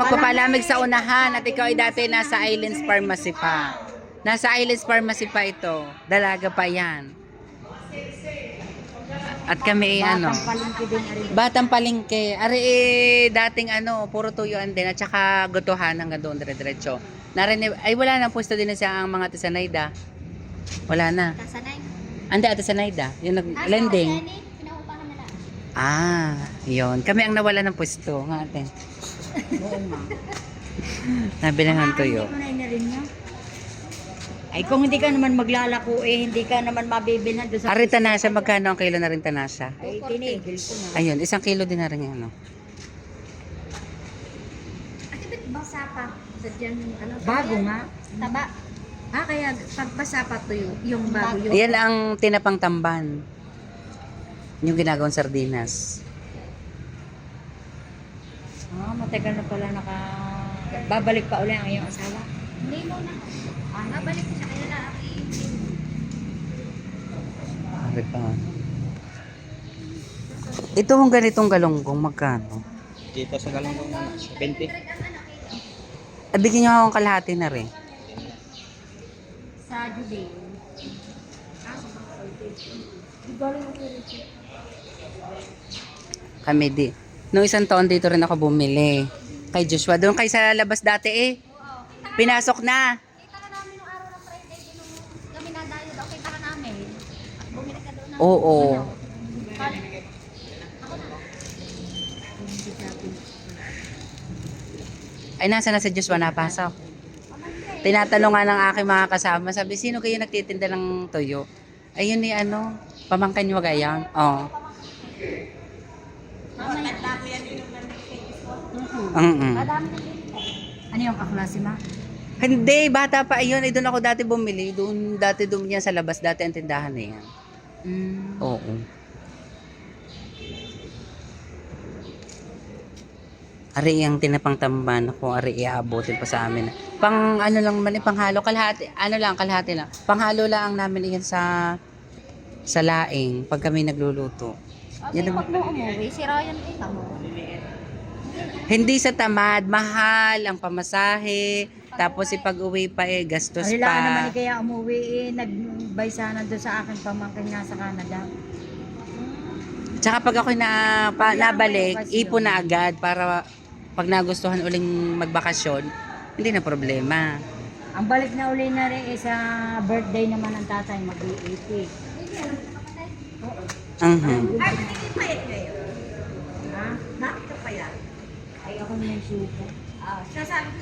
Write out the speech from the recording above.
Magpapalamig sa unahan at ikaw ay dati nasa Islands Pharmacy pa. Nasa Islands Pharmacy pa ito. Dalaga pa yan. At kami ay ano. Batang palengke ari. Eh, dating ano, puro tuyuan din at saka gutuhan hanggang doon dire-diretso. Narinig, ay wala na pwesto din siya ang mga tisanayda. Wala na. Kasanay. Andi ate Sanayda, yung nag-lending. Lang. Ah, yon. Kami ang nawala ng pwesto, nga ate. Oo nga. Nabilangan tuyo. Hindi mo na inarin niya. Ay kung hindi ka naman maglalako eh, hindi ka naman mabibilhan doon sa... Ari tanasa, magkano ang kilo na rin tanasa? Ay tinigil ko na. Ayun, isang kilo din na rin yan, no? Ate, ba't basa pa? Sadyang, ano? Bago nga. Taba. Ah, kaya pag basa pa tuyo, yung bago yung... Yan ang tinapang tamban. Yung ginagawang sardinas. Ah, matagal na pala naka... Babalik pa uli ang iyong asawa. Hindi mo na. Ah, nabalik ko siya kaya na. Ari pa. Ito ang ganitong galonggong, magkano? Dito sa galunggong 20. Ah, bigyan nyo akong kalahati na rin. Sa Juday. Kami di. Noong isang taon dito rin ako bumili. Kay Joshua. Doon kay sa labas dati eh. Pinasok na. Nung nung ng... Oo. Ay, nasa na si Joshua napasok. Tinatanong nga ng aking mga kasama, sabi, sino kayo nagtitinda ng tuyo? Ayun ni ano, pamangkin nyo gayang. Oo. Mm Ano yung kaklase ma? Hindi, bata pa ayun. Ay, doon ako dati bumili. Doon, dati doon yan sa labas. Dati ang tindahan na yan. Mm. Oo. Ari ang tinapang tamban ko, ari iaabotin pa sa amin. Pang ano lang man, eh, panghalo, kalahati, ano lang, kalahati lang. Panghalo lang namin yan sa sa laing pag kami nagluluto. Yan pag naman. mo umuwi, si Ryan kita mo. Hindi sa tamad, mahal ang pamasahe. Tapos ipag uwi pa eh, gastos Ay, lang naman pa. eh, kaya umuwi eh, nagbay sana doon sa akin pamangkin nga sa Canada. Tsaka pag ako na, pa, nabalik, ipon na agad para pag nagustuhan uling magbakasyon, hindi na problema. Ang balik na uli na rin eh, sa birthday naman ng tatay, mag-80. Mhm. Ay, hindi payat ngayon. Ha? Bakit ka payat? Ay, ako na yung suko. Ah, sasabi